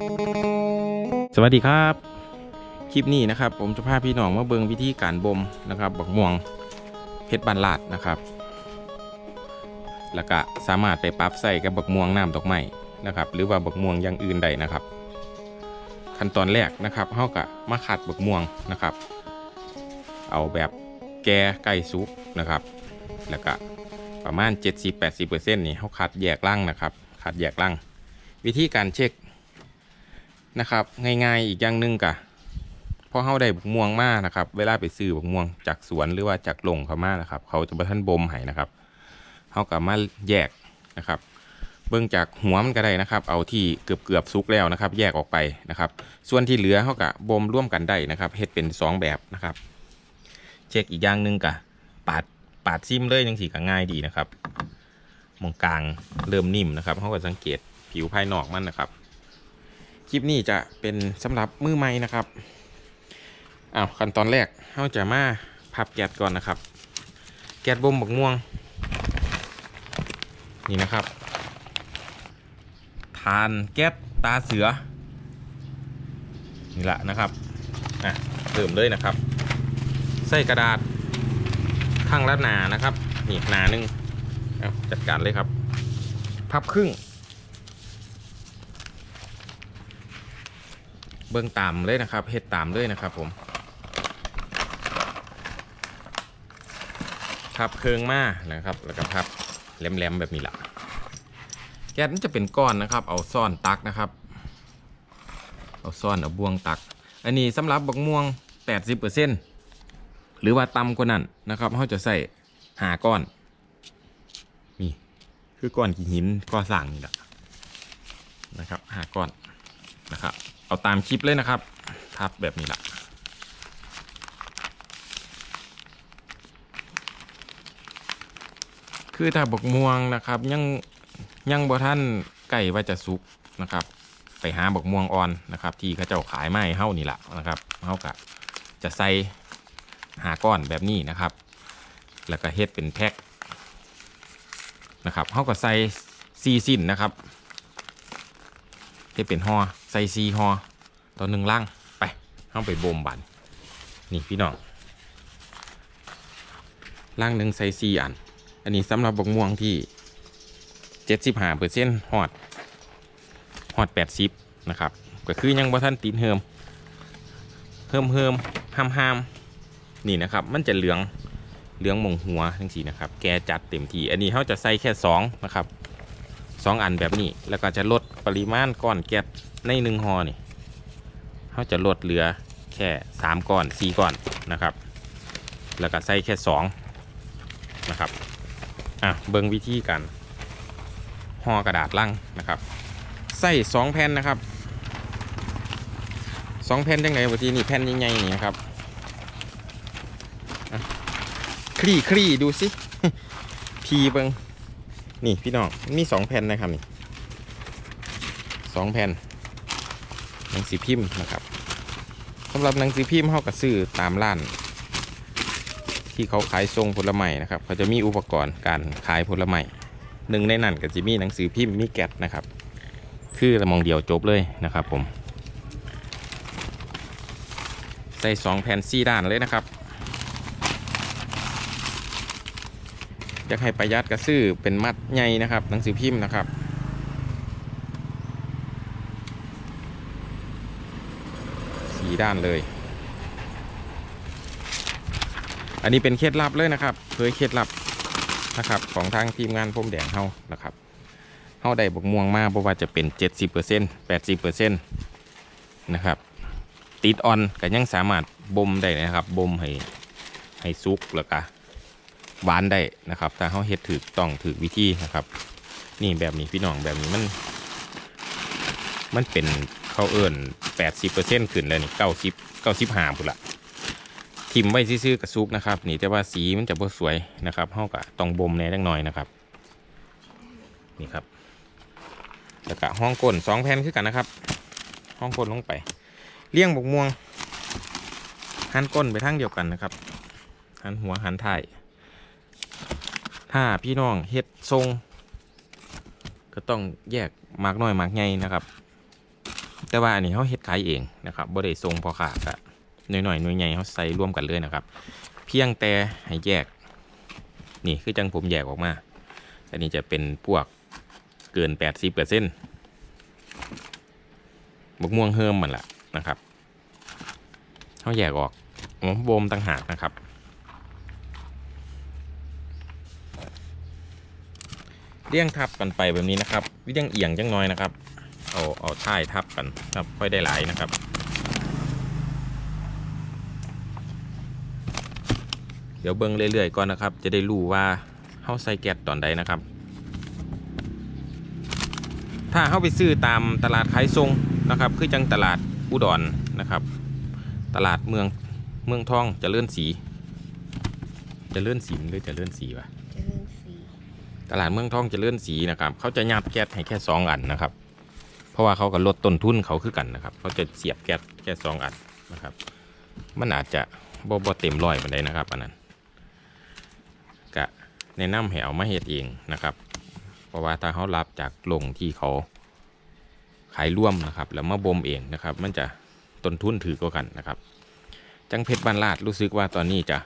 สวัสดีครับ คลิปนี้นะครับ ผมจะพาพี่น้องมาเบิงวิธีการบ่มนะครับบักม่วงเพชรบานลาดนะครับ แล้วก็สามารถไปปรับใส่กับบักม่วงน้ำดอกไม้นะครับ หรือว่าบักม่วงอย่างอื่นได้นะครับ ขั้นตอนแรกนะครับเฮาก็มาขัดบักม่วงนะครับ เอาแบบแก่ไก่ซุปนะครับ แล้วก็ประมาณ 70-80%นี่เฮาคัดแยกล่างนะครับคัดแยกล่างวิธีการเช็ค นะครับ ง่ายๆอีกอย่างหนึ่งกะพอเฮาได้บักม่วงมานะครับ เวลาไปซื้อบักม่วงจากสวนหรือว่าจากหลงเขามานะครับ เขาจะมาท่านบ่มให้นะครับเฮากับมาแยกนะครับ เบื้องจากหัวมันก็ได้นะครับ เอาที่เกือบเกือบๆสุกแล้วนะครับ แยกออกไปนะครับ ส่วนที่เหลือเฮากับบ่มร่วมกันได้นะครับเฮ็ดเป็นสองแบบนะครับ เช็คอีกอย่างหนึ่งกะปาดปาดซิมเลยยังสีก็ง่ายดีนะครับมองกลางเริ่มนิ่มนะครับเขาก็สังเกตผิวภายนอกมันนะครับ คลิปนี้จะเป็นสำหรับมือใหม่นะครับอ้าวขั้นตอนแรกเราจะมาพับแกดก่อนนะครับ แกดบ่มบักม่วง นี่นะครับทานแก๊สตาเสือ นี่แหละนะครับอะเริ่มเลยนะครับ ใส่กระดาษข้างละหนานะครับ นี่หนาหนึ่งเอาจัดการเลยครับ พับครึ่ง เบื้องต่ำเลยนะครับเฮ็ดตามเลยนะครับผม พับเคืองมานะครับ แล้วก็พับแหลมๆแบบนี้ละแก๊สมันจะเป็นก้อนนะครับ เอาซ่อนตักนะครับ เอาซ่อนเอาบวงตัก อันนี้สำหรับบักม่วง 80%หรือว่าต่ำกว่านั้นนะครับเขาจะใส่หาก้อนนี่คือก้อนกี่หินก้อนสั่งนี่แหละนะครับหาก้อนนะครับ เอาตามคลิปเลยนะครับพับแบบนี้ละคือถ้าบกม่วงนะครับยังยังบ่ท่านไก่ว่าจะสุกนะครับ ไปหาบกม่วงอ่อนนะครับ ที่เขาเจ้าขายไม้เฮ้านี่แหละนะครับเฮ้ากะจะใส่หาก้อนแบบนี้นะครับ แล้วก็เฮ็ดเป็นแพ็คนะครับเฮาก็ใส่ซีสิ้นนะครับ เฮ็ดเป็นห่อใส่ซีห่อต่อหนึ่งล่างไปเฮาไปบ่มบันนี่พี่น้องล่างหนึ่งใส่ซีอัน อันนี้สำหรับบกม่วงที่เจ็ดสิบห้าเปอร์เซ็นต์ฮอดฮอดแปดสิบนะครับ ก็คือยังบ่ท่านติดเฮิมเฮิมเฮิมห้ามห้ามนี่นะครับ มันจะเหลืองเหลืองมงหัวทั้งสี่นะครับ แกจัดเต็มที่ อันนี้เขาจะใส่แค่สองนะครับ สองอันแบบนี้ แล้วก็จะลดปริมาณก้อนแก๊สในหนึ่งห่อนี่เขาจะลดเหลือแค่สามก้อนสี่ก้อนนะครับ แล้วก็ใส่แค่สองนะครับอะเบิ้งวิธีการห่อกระดาษลังนะครับ ใส่สองแผ่นนะครับสองแผ่นจังไงบางทีนี่แผ่นใหญ่ๆนี่นะครับคลี่คลี่ดูสิพีเบิง นี่พี่น้องมีสองแผ่นนะครับนี่สองแผ่นหนังสือพิมพ์นะครับสำหรับหนังสือพิมพ์เขาก็ซื้อตามร้าน ที่เขาขายทรงผลไม้นะครับเขาจะมีอุปกรณ์การขายผลไม้หนึ่งในนั้นก็จะมีหนังสือพิมพ์มีแกะนะครับ คือละมองเดียวจบเลยนะครับผม ใส่สองแผ่นสี่ด้านเลยนะครับ อยากให้ประหยัดก็ซื้อเป็นมัดใหญ่นะครับ หนังสือพิมพ์นะครับสีด้านเลย อันนี้เป็นเคล็ดลับเลยนะครับเผยเคล็ดลับนะครับของทางทีมงานพรมแดงเฮานะครับเฮาได้บกม่วงมาเพราะว่าจะเป็น 70% 80%นะครับติดออนก็ยังสามารถบ่มได้นะครับบ่มให้ให้สุกแล้วก็ หวานได้นะครับถ้าเขาเฮ็ดถือต้องถือวิธีนะครับ นี่แบบนี้พี่น้องแบบนี้มัน มันเป็นเขาเอิญแปดสิบเปอร์เซ็นต์ขึ้นเลยนี่เก้าสิบเก้าสิบห้าพุ่นละทิมไว้ซื่อกับซุกนะครับ นี่แต่ว่าสีมันจะบ่สวยนะครับเขาก็ต้องบ่มแน่จังหน่อยนะครับ นี่ครับแล้วก็ห้องก้นสองแผ่นคือกันนะครับ ห้องก้นลงไปเลี้ยงบกม่วงหันก้นไปทางเดียวกันนะครับหันหัวหันท้าย ถ้าพี่น้องเฮ็ดทรง ก็ต้องแยกมากน้อยมากใหญ่นะครับ แต่ว่าอันนี้เขาเฮ็ดขายเองนะครับบ่ได้ส่งพอขาดอะหน่อยๆหน่วยใหญ่เขาใส่ร่วมกันเลยนะครับ เพียงแต่ให้แยก นี่คือจังผมแยกออกมา อันนี้จะเป็นพวกเกิน80เปอร์เซ็นต์บกม่วงเฮิมมันละนะครับเขาแยกออกหอมโบมต่างหากนะครับ เลี้ยงทับกันไปแบบนี้นะครับ วิธีเอียงจังน้อยนะครับ เอาเอาท่ายทับกันครับค่อยได้หลายนะครับเดี๋ยวเบิ้งเรื่อยๆก่อนนะครับ จะได้รู้ว่าเฮาใส่แก๊สตอนใดนะครับ ถ้าเฮาไปซื้อตามตลาดขายทรงนะครับ คือจังตลาดอุดรนะครับ ตลาดเมืองเมืองทองจะเลื่อนสี จะเลื่อนสีหรือจะเลื่อนสีวะ ตลาดเมืองทองจเจริญศรีนะครับเขาจะยับแก๊สให้แค่สองอันนะครับ เพราะว่าเขาก็ลดต้นทุนเขาคือกันนะครับ เขาจะเสียบแก๊สแค่สองอันนะครับ มันอาจจะบ่บ่เต็มร้อยปานใดนะครับอันนั้นกะแนะนำให้เอามาเฮ็ดเองนะครับ เพราะว่าถ้าเขารับจากโรงที่เขาขายร่วมนะครับ แล้วมาบ่มเองนะครับ มันจะต้นทุนถือกว่ากันนะครับ จังเพชรบ้านลาดรู้สึกว่าตอนนี้จะ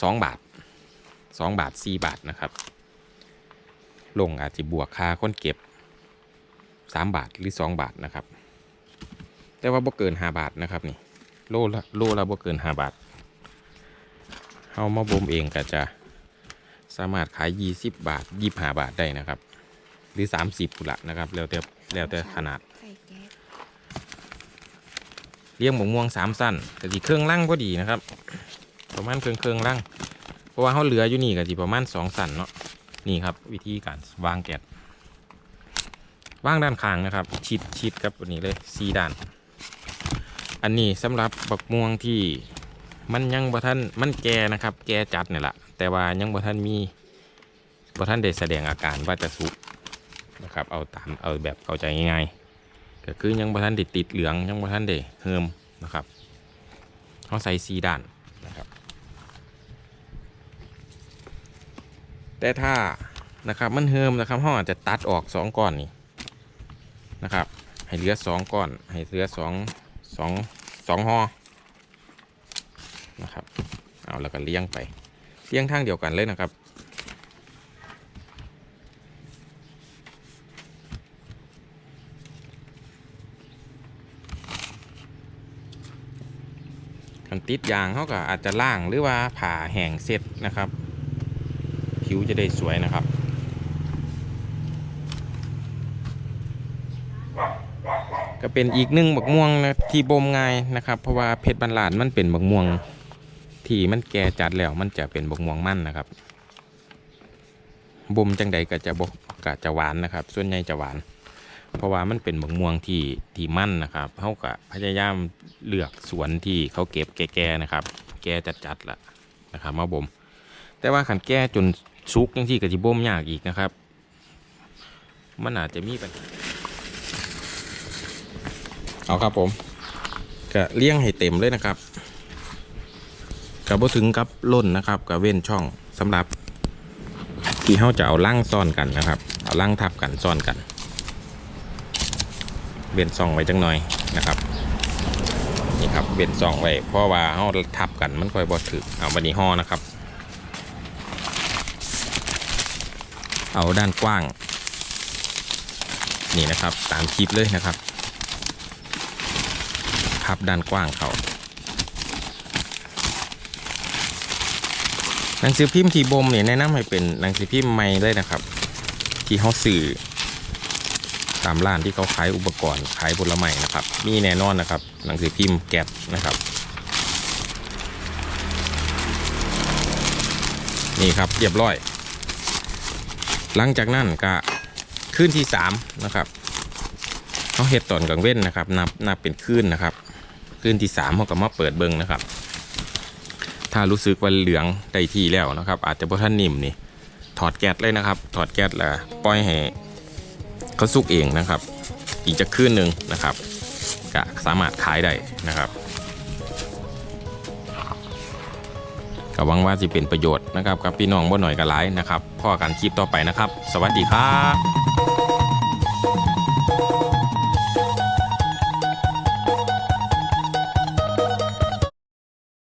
สองบาทสองบาทสี่บาทนะครับ ลงอาจจะบวกค่าคนเก็บ 3 บาทหรือ 2 บาทนะครับ แต่ว่าบ่เกิน 5 บาทนะครับนี่โลละโลละบ่เกิน 5 บาทเฮามาบ่มเองก็จะสามารถขาย 20 บาท 25 บาทได้นะครับ หรือ 30พุนละนะครับแล้วแต่แล้วแต่ขนาดใส่แก๊สเลี้ยงหมูม่วงสามสั้นกะสิเครื่องล่างก็ดีนะครับ ประมาณเครื่องเครื่องล่างเพราะว่าเขาเหลืออยู่นี่กะสิประมาณสองสั้นเนาะ นี่ครับ วิธีการวางแกะวางด้านข้างนะครับ ชิดชิดกับอันนี้เลยสีด้าน อันนี้สำหรับบักม่วงที่มันยังบ่ท่านมันแก่นะครับ แก่จัดเนี่ยแหละแต่ว่ายังบ่ท่านมีบ่ท่านได้แสดงอาการว่าจะสุกนะครับ เอาตามเอาแบบเข้าใจง่ายๆก็คือยังบ่ทันได้ติดเหลืองยังบ่ทันได้เฮิมนะครับเขาใส่สีด้านนะครับ แต่ถ้านะครับมันเฮิมนะครับเขาอาจจะตัดออกสองก้อนนี่นะครับ ให้เหลือสองก้อน ให้เหลือสองสองสองห่อนะครับเอาแล้วก็เลี้ยงไปเลี้ยงทางเดียวกันเลยนะครับคันติดยางเขาก็อาจจะล่างหรือว่าผ่าแห้งเสร็จนะครับ ผิวจะได้สวยนะครับ ก็เป็นอีกหนึ่งบักม่วงนะที่บ่มง่ายนะครับ เพราะว่าเพชรบรรลาดมันเป็นบักม่วง ที่มันแก่จัดแล้วมันจะเป็นบักม่วงมั่นนะครับบ่มจังใดก็จะบกก็จะหวานนะครับ ส่วนใหญ่จะหวาน เพราะว่ามันเป็นบักม่วงที่ที่มั่นนะครับเขาก็พยายามเลือกสวนที่เขาเก็บแก่ๆนะครับ แก่จัดๆละนะครับมาบ่มแต่ว่าขันแก่จน สุกยังที่กับจิบ่มยากอีกนะครับ มันอาจจะมีปัญหาเอาครับผมก็เลี้ยงให้เต็มเลยนะครับกับบ่ถึงกับล้นนะครับกับเว้นช่องสำหรับที่เขาจะเอาล่างซ่อนกันนะครับ เอาล่างทับกันซ่อนกันเบนซองไว้จังหน่อยนะครับนี่ครับเบนซองไว้เพราะว่าเขาทับกันมันค่อยบอดถึกเอาบันนี้ห่อนะครับ เอาด้านกว้าง นี่นะครับตามคลิปเลยนะครับพับด้านกว้างเขาหนังสือพิมพ์ที่บ่มเนี่ยแนะนำให้เป็นหนังสือพิมพ์ใหม่เลยนะครับ ที่เขาสื่อตามร้านที่เขาขายอุปกรณ์ขายผลไม้นะครับ มีแน่นอนนะครับ หนังสือพิมพ์แกะนะครับ นี่ครับเรียบร้อย หลังจากนั้นก็ขึ้นที่สามนะครับเขาเห็ดตอนกลางเว้นนะครับนับนับเป็นขึ้นนะครับขึ้นที่สามเขาก็มาเปิดเบิ้งนะครับ ถ้ารู้สึกว่าเหลืองได้ที่แล้วนะครับ อาจจะพอท่านนิ่มนี่ถอดแก๊สเลยนะครับ ถอดแก๊สแล้วปล่อยให้เขาสุกเองนะครับ อีกจะคืนหนึ่งนะครับก็สามารถขายได้นะครับก็หวังว่าจะเป็นประโยชน์นะครับกับพี่น้องบ่หน่อยก็หลายนะครับ พ่อกันคลิปต่อไปนะครับ สวัสดีครับ